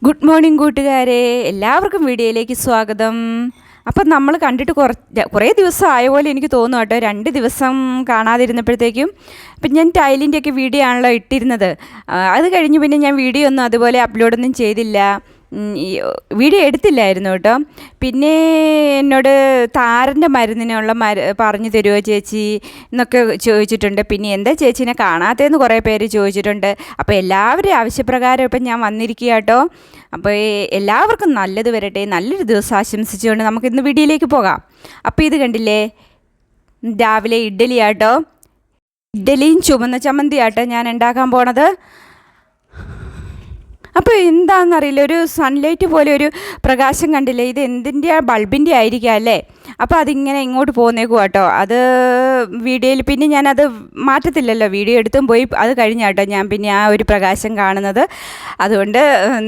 Good morning കൂട്ടുകാരെ. എല്ലാവർക്കും വീഡിയോയിലേക്ക് സ്വാഗതം. അപ്പം നമ്മൾ കണ്ടിട്ട് കുറ കുറേ ദിവസം ആയ പോലെ എനിക്ക് തോന്നുന്നു കേട്ടോ. രണ്ട് ദിവസം കാണാതിരുന്നപ്പോഴത്തേക്കും അപ്പം ഞാൻ ടൈലിന്റെയൊക്കെ വീഡിയോ ആണല്ലോ ഇട്ടിരുന്നത്. അത് കഴിഞ്ഞ് പിന്നെ ഞാൻ വീഡിയോ ഒന്നും അതുപോലെ അപ്ലോഡൊന്നും ചെയ്തില്ല. വീഡിയോ എടുത്തില്ലായിരുന്നു കേട്ടോ. പിന്നെ എന്നോട് താരന്റെ മരുന്നിനുള്ള മരു പറഞ്ഞു തരുമോ ചേച്ചി എന്നൊക്കെ ചോദിച്ചിട്ടുണ്ട്. പിന്നെ എന്താ ചേച്ചിനെ കാണാത്തതെന്ന് കുറേ പേര് ചോദിച്ചിട്ടുണ്ട്. അപ്പോൾ എല്ലാവരുടെയും ആവശ്യപ്രകാരം ഇപ്പം ഞാൻ വന്നിരിക്കുക കേട്ടോ. അപ്പോൾ എല്ലാവർക്കും നല്ലത് വരട്ടെ. നല്ലൊരു ദിവസം ആശംസിച്ചുകൊണ്ട് നമുക്ക് ഇന്ന് വീഡിയോയിലേക്ക് പോകാം. അപ്പോൾ ഇത് കണ്ടില്ലേ? രാവിലെ ഇഡ്ഡലി ആട്ടോ ഇഡ്ഡലിയും ചുമന്ന ചമ്മന്തി ആട്ടോ ഞാൻ ഉണ്ടാക്കാൻ പോണത്. അപ്പോൾ എന്താണെന്നറിയില്ല ഒരു സൺലൈറ്റ് പോലെ ഒരു പ്രകാശം കണ്ടില്ലേ? ഇത് എന്തിന്റെ ബൾബിന്റെ ആയിരിക്കാം അല്ലേ? അപ്പോൾ അതിങ്ങനെ ഇങ്ങോട്ട് പോകുന്നേക്കും കേട്ടോ. അത് വീഡിയോയിൽ പിന്നെ ഞാനത് മാറ്റത്തില്ലല്ലോ. വീഡിയോ എടുത്തും പോയി അത് കഴിഞ്ഞ കേട്ടോ ഞാൻ പിന്നെ ആ ഒരു പ്രകാശം കാണുന്നത്. അതുകൊണ്ട്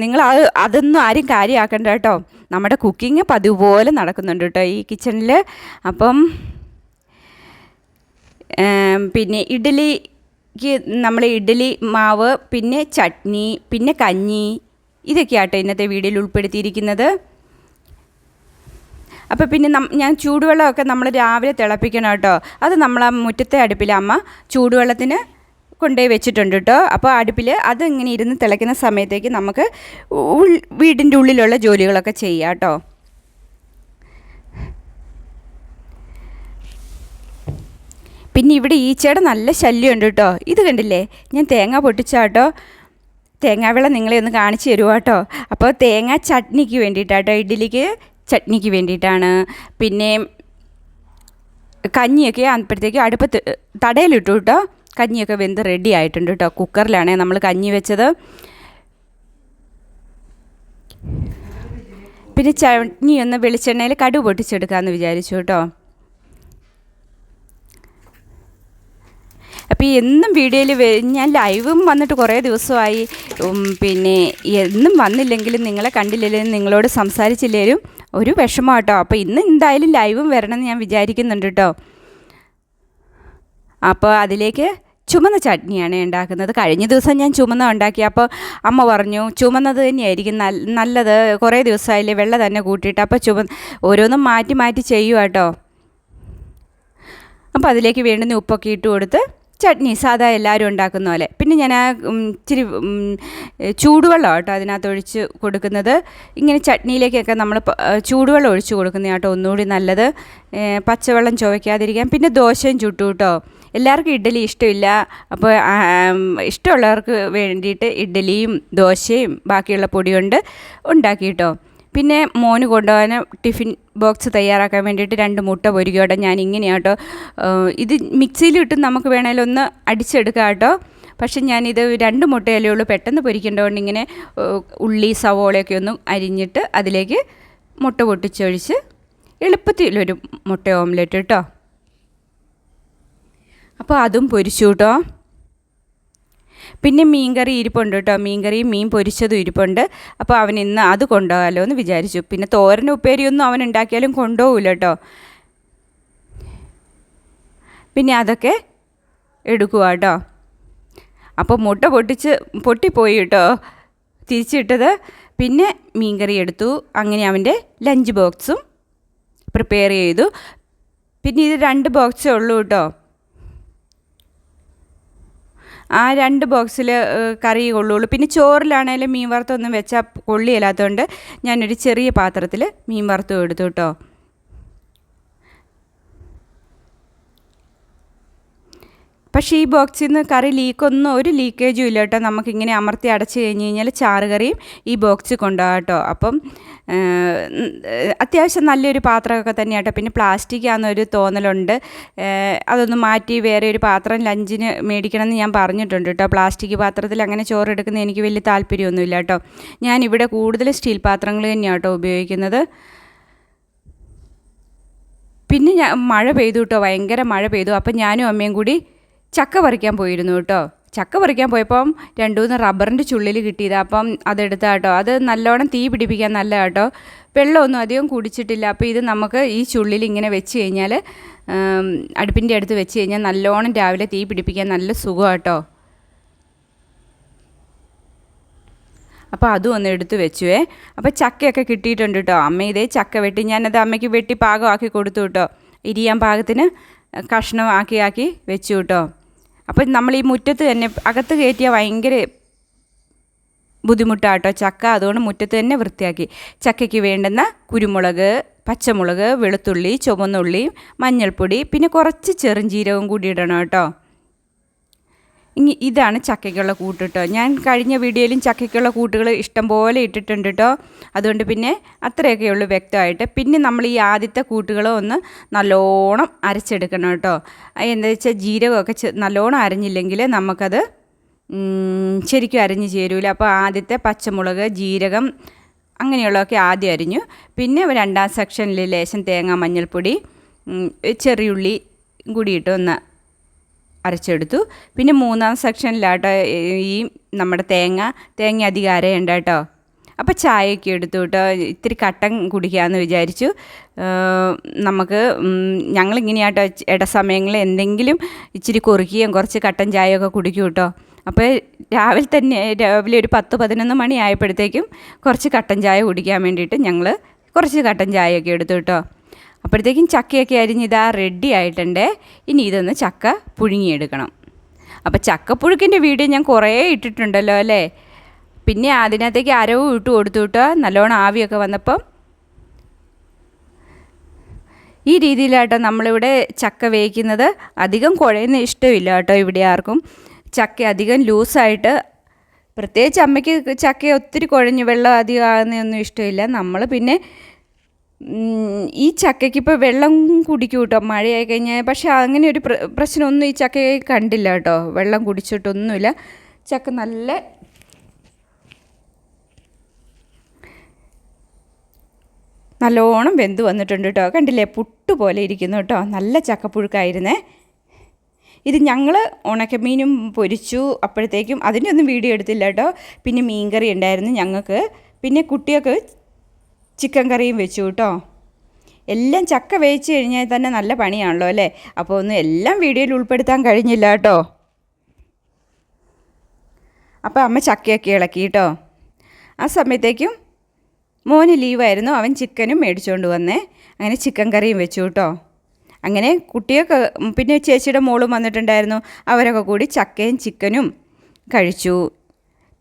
നിങ്ങൾ അത് അതൊന്നും ആരും കാര്യമാക്കണ്ട കേട്ടോ. നമ്മുടെ കുക്കിംഗ് പതിവുപോലെ നടക്കുന്നുണ്ട് കേട്ടോ ഈ കിച്ചണിൽ അപ്പം പിന്നെ ഇഡ്ഡലിക്ക് നമ്മൾ ഇഡ്ഡലി മാവ് പിന്നെ ചട്നി പിന്നെ കഞ്ഞി ഇതൊക്കെയാട്ടോ ഇന്നത്തെ വീഡിയോയിൽ ഉൾപ്പെടുത്തിയിരിക്കുന്നത്. അപ്പോൾ പിന്നെ ഞാൻ ചൂടുവെള്ളമൊക്കെ നമ്മൾ രാവിലെ തിളപ്പിക്കണം കേട്ടോ. അത് നമ്മൾ ആ മുറ്റത്തെ അടുപ്പിൽ അമ്മ ചൂടുവെള്ളത്തിന് കൊണ്ടുപോയി വെച്ചിട്ടുണ്ട് കേട്ടോ. അപ്പോൾ അടുപ്പിൽ അത് ഇങ്ങനെ ഇരുന്ന് തിളയ്ക്കുന്ന സമയത്തേക്ക് നമുക്ക് വീടിന്റെ ഉള്ളിലുള്ള ജോലികളൊക്കെ ചെയ്യാം കേട്ടോ. പിന്നെ ഇവിടെ ഈച്ചയുടെ നല്ല ശല്യമുണ്ട് കേട്ടോ. ഇത് കണ്ടില്ലേ? ഞാൻ തേങ്ങ പൊട്ടിച്ചാട്ടോ തേങ്ങാവെള്ളം നിങ്ങളെ ഒന്ന് കാണിച്ചു തരുമോ കേട്ടോ? അപ്പോൾ തേങ്ങ ചട്നിക്ക് വേണ്ടിയിട്ടാട്ടോ ഇഡ്ഡലിക്ക് ചട്നിക്ക് വേണ്ടിയിട്ടാണ്. പിന്നെ കഞ്ഞിയൊക്കെ അപ്പോഴത്തേക്ക് അടുപ്പത്ത് തടയിലിട്ടു കേട്ടോ. കഞ്ഞിയൊക്കെ വെന്ത് റെഡി ആയിട്ടുണ്ട് കേട്ടോ. കുക്കറിലാണ് നമ്മൾ കഞ്ഞി വെച്ചത്. പിന്നെ ചട്നി ഒന്ന് വെളിച്ചെണ്ണയിൽ കടു പൊട്ടിച്ചെടുക്കാമെന്ന് വിചാരിച്ചു കേട്ടോ. അപ്പോൾ എന്നും വീഡിയോയിൽ ഞാൻ ലൈവും വന്നിട്ട് കുറേ ദിവസമായി. പിന്നെ എന്നും വന്നില്ലെങ്കിലും നിങ്ങളെ കണ്ടില്ലെങ്കിലും നിങ്ങളോട് സംസാരിച്ചില്ലെങ്കിലും ഒരു വിഷമം കേട്ടോ അപ്പോൾ ഇന്ന് എന്തായാലും ലൈവും വരണമെന്ന് ഞാൻ വിചാരിക്കുന്നുണ്ട് കേട്ടോ അപ്പോൾ അതിലേക്ക് ചുമന്ന ചട്നിയാണ് ഉണ്ടാക്കുന്നത്. കഴിഞ്ഞ ദിവസം ഞാൻ ചുമന്ന ഉണ്ടാക്കി. അപ്പോൾ അമ്മ പറഞ്ഞു ചുമന്നത് തന്നെയായിരിക്കും നല്ല നല്ലത്. കുറേ ദിവസമായില്ലേ വെള്ള തന്നെ കൂട്ടിയിട്ട്. അപ്പോൾ ചുമ ഓരോന്നും മാറ്റി മാറ്റി ചെയ്യുക കേട്ടോ അപ്പോൾ അതിലേക്ക് വേണ്ടുന്ന ഉപ്പൊക്കെ ഇട്ട് കൊടുത്ത് ചട്നി സാധാ എല്ലാവരും ഉണ്ടാക്കുന്ന പോലെ. പിന്നെ ഞാൻ ഇച്ചിരി ചൂടുവെള്ളം കേട്ടോ അതിനകത്ത് ഒഴിച്ച് കൊടുക്കുന്നത്. ഇങ്ങനെ ചട്നിയിലേക്കൊക്കെ നമ്മൾ ചൂടുവെള്ളം ഒഴിച്ച് കൊടുക്കുന്ന കേട്ടോ ഒന്നുകൂടി നല്ലത്. പച്ചവെള്ളം ചുവയ്ക്കാതിരിക്കാൻ. പിന്നെ ദോശയും ചുട്ടു കേട്ടോ. എല്ലാവർക്കും ഇഡ്ഡലി ഇഷ്ടമില്ല. അപ്പോൾ ഇഷ്ടമുള്ളവർക്ക് വേണ്ടിയിട്ട് ഇഡ്ഡലിയും ദോശയും ബാക്കിയുള്ള പൊടി കൊണ്ട് ഉണ്ടാക്കി കേട്ടോ. പിന്നെ മോന് കൊണ്ടുപോകാൻ ടിഫിൻ ബോക്സ് തയ്യാറാക്കാൻ വേണ്ടിയിട്ട് രണ്ട് മുട്ട പൊരിക്കോട്ടെ ഞാൻ ഇങ്ങനെയാട്ടോ ഇത് മിക്സിയിലിട്ട് നമുക്ക് വേണമെങ്കിലും ഒന്ന് അടിച്ചെടുക്കാം കേട്ടോ പക്ഷെ ഞാനിത് രണ്ട് മുട്ടയല്ലേ ഉള്ളൂ. പെട്ടെന്ന് പൊരിക്കേണ്ടതുകൊണ്ട് ഇങ്ങനെ ഉള്ളി സവോളയൊക്കെ ഒന്ന് അരിഞ്ഞിട്ട് അതിലേക്ക് മുട്ട പൊട്ടിച്ചൊഴിച്ച് എളുപ്പത്തിലൊരു മുട്ട ഓംലെറ്റ് കേട്ടോ അപ്പോൾ അതും പൊരിച്ചു കേട്ടോ പിന്നെ മീൻകറി ഇരിപ്പുണ്ട് കേട്ടോ. മീൻകറിയും മീൻ പൊരിച്ചതും ഇരിപ്പുണ്ട്. അപ്പോൾ അവൻ ഇന്ന് അത് കൊണ്ടുപോകാമല്ലോ എന്ന് വിചാരിച്ചു. പിന്നെ തോരൻ ഉപ്പേരിയൊന്നും അവൻ ഉണ്ടാക്കിയാലും കൊണ്ടുപോകില്ല കേട്ടോ. പിന്നെ അതൊക്കെ എടുക്കുക കേട്ടോ. അപ്പോൾ മുട്ട പൊട്ടിച്ച് പൊട്ടിപ്പോയി കേട്ടോ. തിരിച്ചിട്ടത് പിന്നെ മീൻകറി എടുത്തു. അങ്ങനെ അവന്റെ ലഞ്ച് ബോക്സും പ്രിപ്പയർ ചെയ്തു. പിന്നെ ഇത് രണ്ട് ബോക്സേ ഉള്ളൂ കേട്ടോ. ആ രണ്ട് ബോക്സിൽ കറി കൊള്ളുള്ളൂ. പിന്നെ ചോറിലാണേലും മീൻ വറുത്തൊന്നും വെച്ചാൽ കൊള്ളിയില്ലാത്തതുകൊണ്ട് ഞാനൊരു ചെറിയ പാത്രത്തിൽ മീൻ വറുത്തും എടുത്തു കേട്ടോ പക്ഷേ ഈ ബോക്സിൽ നിന്ന് കറി ലീക്കൊന്നും ഒരു ലീക്കേജും ഇല്ല കേട്ടോ. നമുക്കിങ്ങനെ അമർത്തി അടച്ച് കഴിഞ്ഞ് കഴിഞ്ഞാൽ ചാറ് കറിയും ഈ ബോക്സിൽ കൊണ്ടുപോകാം കേട്ടോ. അപ്പം അത്യാവശ്യം നല്ലൊരു പാത്രമൊക്കെ തന്നെയാട്ടോ പിന്നെ പ്ലാസ്റ്റിക് ആണെന്നൊരു തോന്നലുണ്ട്. അതൊന്ന് മാറ്റി വേറെ ഒരു പാത്രം ലഞ്ചിന് മേടിക്കണമെന്ന് ഞാൻ പറഞ്ഞിട്ടുണ്ട് കേട്ടോ. പ്ലാസ്റ്റിക് പാത്രത്തിൽ അങ്ങനെ ചോറ് എടുക്കുന്ന എനിക്ക് വലിയ താല്പര്യമൊന്നുമില്ല കേട്ടോ. ഞാൻ ഇവിടെ കൂടുതൽ സ്റ്റീൽ പാത്രങ്ങൾ തന്നെയാണ് കേട്ടോ ഉപയോഗിക്കുന്നത്. പിന്നെ ഞാൻ മഴ പെയ്തു കേട്ടോ. ഭയങ്കര മഴ പെയ്തു. അപ്പം ഞാനും അമ്മയും കൂടി ചക്ക പറിക്കാൻ പോയിരുന്നു കേട്ടോ. ചക്ക പറിക്കാൻ പോയപ്പം രണ്ടു മൂന്ന് റബ്ബറിന്റെ ചുള്ളിൽ കിട്ടിയത്. അപ്പം അതെടുത്താ കേട്ടോ. അത് നല്ലോണം തീ പിടിപ്പിക്കാൻ നല്ല കേട്ടോ. വെള്ളമൊന്നും അധികം കുടിച്ചിട്ടില്ല. അപ്പോൾ ഇത് നമുക്ക് ഈ ചുള്ളിൽ ഇങ്ങനെ വെച്ച് കഴിഞ്ഞാൽ അടുപ്പിന്റെ അടുത്ത് വെച്ച് കഴിഞ്ഞാൽ നല്ലോണം രാവിലെ തീ പിടിപ്പിക്കാൻ നല്ല സുഖം കേട്ടോ. അപ്പോൾ അതും ഒന്ന് എടുത്ത് വെച്ചുവേ. അപ്പോൾ ചക്കയൊക്കെ കിട്ടിയിട്ടുണ്ട് കേട്ടോ. അമ്മ ഇതേ ചക്ക വെട്ടി. ഞാനത് അമ്മയ്ക്ക് വെട്ടി പാകമാക്കി കൊടുത്തു കേട്ടോ. ഇരിയാൻ പാകത്തിന് കഷ്ണമാക്കി ആക്കി വെച്ചു കേട്ടോ. അപ്പം നമ്മൾ ഈ മുറ്റത്ത് തന്നെ അകത്ത് കയറ്റിയാൽ ഭയങ്കര ബുദ്ധിമുട്ടാട്ടോ. ചക്ക അതുകൊണ്ട് മുറ്റത്ത് തന്നെ വൃത്തിയാക്കി. ചക്കയ്ക്ക് വേണ്ടുന്ന കുരുമുളക് പച്ചമുളക് വെളുത്തുള്ളി ചുവന്നുള്ളി മഞ്ഞൾപ്പൊടി പിന്നെ കുറച്ച് ചെറുംജീരകവും കൂടി ഇടണം കേട്ടോ. ഇനി ഇതാണ് ചക്കയ്ക്കുള്ള കൂട്ട് കേട്ടോ ഞാൻ കഴിഞ്ഞ വീഡിയോയിലും ചക്കയ്ക്കുള്ള കൂട്ടുകൾ ഇഷ്ടം പോലെ ഇട്ടിട്ടുണ്ട് കേട്ടോ അതുകൊണ്ട് പിന്നെ അത്രയൊക്കെ ഉള്ളൂ വ്യക്തമായിട്ട്. പിന്നെ നമ്മൾ ഈ ആദ്യത്തെ കൂട്ടുകൾ ഒന്ന് നല്ലോണം അരച്ചെടുക്കണം കേട്ടോ എന്താ വെച്ചാൽ ജീരകമൊക്കെ നല്ലോണം അരഞ്ഞില്ലെങ്കിൽ നമുക്കത് ശരിക്കും അരിഞ്ഞ് ചേരൂല. അപ്പോൾ ആദ്യത്തെ പച്ചമുളക് ജീരകം അങ്ങനെയുള്ളതൊക്കെ ആദ്യം അരിഞ്ഞു. പിന്നെ രണ്ടാം സെക്ഷനിൽ ലേശം തേങ്ങ മഞ്ഞൾപ്പൊടി ചെറിയുള്ളി കൂടിയിട്ട് ഒന്ന് അരച്ചെടുത്തു. പിന്നെ മൂന്നാം സെക്ഷനിലാട്ടോ ഈ നമ്മുടെ തേങ്ങ തേങ്ങ അധികം അരയുണ്ട് കേട്ടോ അപ്പോൾ ചായയൊക്കെ എടുത്തു കേട്ടോ. ഇത്തിരി കട്ടൻ കുടിക്കാമെന്ന് വിചാരിച്ചു. നമുക്ക് ഞങ്ങളിങ്ങനെയാട്ടോ ഇടസമയങ്ങളിൽ എന്തെങ്കിലും ഇച്ചിരി കുറുക്കിയും കുറച്ച് കട്ടൻ ചായയൊക്കെ കുടിക്കും കേട്ടോ. അപ്പോൾ രാവിലെ തന്നെ രാവിലെ ഒരു പത്ത് പതിനൊന്ന് മണി ആയപ്പോഴത്തേക്കും കുറച്ച് കട്ടൻ ചായ കുടിക്കാൻ വേണ്ടിയിട്ട് ഞങ്ങൾ കുറച്ച് കട്ടൻ ചായയൊക്കെ എടുത്തു കേട്ടോ. അപ്പോഴത്തേക്കും ചക്കയൊക്കെ അരിഞ്ഞ് ഇതാ റെഡി ആയിട്ടുണ്ട്. ഇനി ഇതൊന്ന് ചക്ക പുഴുങ്ങിയെടുക്കണം. അപ്പോൾ ചക്കപ്പുഴുക്കിന്റെ വീഡിയോ ഞാൻ കുറേ ഇട്ടിട്ടുണ്ടല്ലോ അല്ലേ? പിന്നെ അതിനകത്തേക്ക് അരവും ഇട്ട് കൊടുത്തു വിട്ടോ നല്ലോണം ആവിയൊക്കെ വന്നപ്പം. ഈ രീതിയിലാട്ടോ നമ്മളിവിടെ ചക്ക വേവിക്കുന്നത്. അധികം കുഴയുന്ന ഇഷ്ടമില്ല കേട്ടോ ഇവിടെ ആർക്കും. ചക്ക അധികം ലൂസായിട്ട് പ്രത്യേകിച്ച് അമ്മയ്ക്ക് ചക്ക ഒത്തിരി കുഴഞ്ഞ് വെള്ളം അധികം ആകുന്നതൊന്നും ഇഷ്ടമില്ല. നമ്മൾ പിന്നെ ഈ ചക്കയ്ക്ക് ഇപ്പോൾ വെള്ളം കുടിക്കും കേട്ടോ മഴയായി കഴിഞ്ഞാൽ. പക്ഷേ അങ്ങനെ ഒരു പ്ര പ്രശ്നമൊന്നും ഈ ചക്കയെ കണ്ടില്ല കേട്ടോ വെള്ളം കുടിച്ചിട്ടൊന്നുമില്ല. ചക്ക നല്ല നല്ലോണം വെന്ത് വന്നിട്ടുണ്ട് കേട്ടോ കണ്ടില്ലേ പുട്ട് പോലെ ഇരിക്കുന്നു കേട്ടോ നല്ല ചക്കപ്പുഴുക്കായിരുന്നേ. ഇത് ഞങ്ങൾ ഉണക്കമീനും പൊരിച്ചു അപ്പോഴത്തേക്കും അതിനൊന്നും വീഡിയോ എടുത്തില്ല കേട്ടോ പിന്നെ മീൻകറി ഉണ്ടായിരുന്നു ഞങ്ങൾക്ക്. പിന്നെ കുട്ടികൾക്ക് ചിക്കൻ കറിയും വെച്ചു കേട്ടോ. എല്ലാം ചക്ക വേവിച്ച് കഴിഞ്ഞാൽ തന്നെ നല്ല പണിയാണല്ലോ അല്ലേ? അപ്പോൾ ഒന്നും എല്ലാം വീഡിയോയിൽ ഉൾപ്പെടുത്താൻ കഴിഞ്ഞില്ല കേട്ടോ. അപ്പോൾ അമ്മ ചക്കയൊക്കെ ഇളക്കി കേട്ടോ. ആ സമയത്തേക്കും മോന് ലീവായിരുന്നു. അവൻ ചിക്കനും മേടിച്ചുകൊണ്ട് വന്നേ. അങ്ങനെ ചിക്കൻ കറിയും വെച്ചു കേട്ടോ. അങ്ങനെ കുട്ടിയൊക്കെ പിന്നെ ചേച്ചിയുടെ മോളും വന്നിട്ടുണ്ടായിരുന്നു. അവരൊക്കെ കൂടി ചക്കയും ചിക്കനും കഴിച്ചു.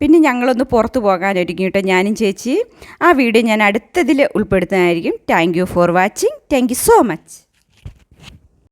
പിന്നെ ഞങ്ങളൊന്ന് പുറത്ത് പോകാനൊരുങ്ങി കേട്ടോ ഞാനും ചേച്ചി. ആ വീഡിയോ ഞാൻ അടുത്തതിൽ ഉൾപ്പെടുത്തുന്നതായിരിക്കും. Thank you for watching thank you so much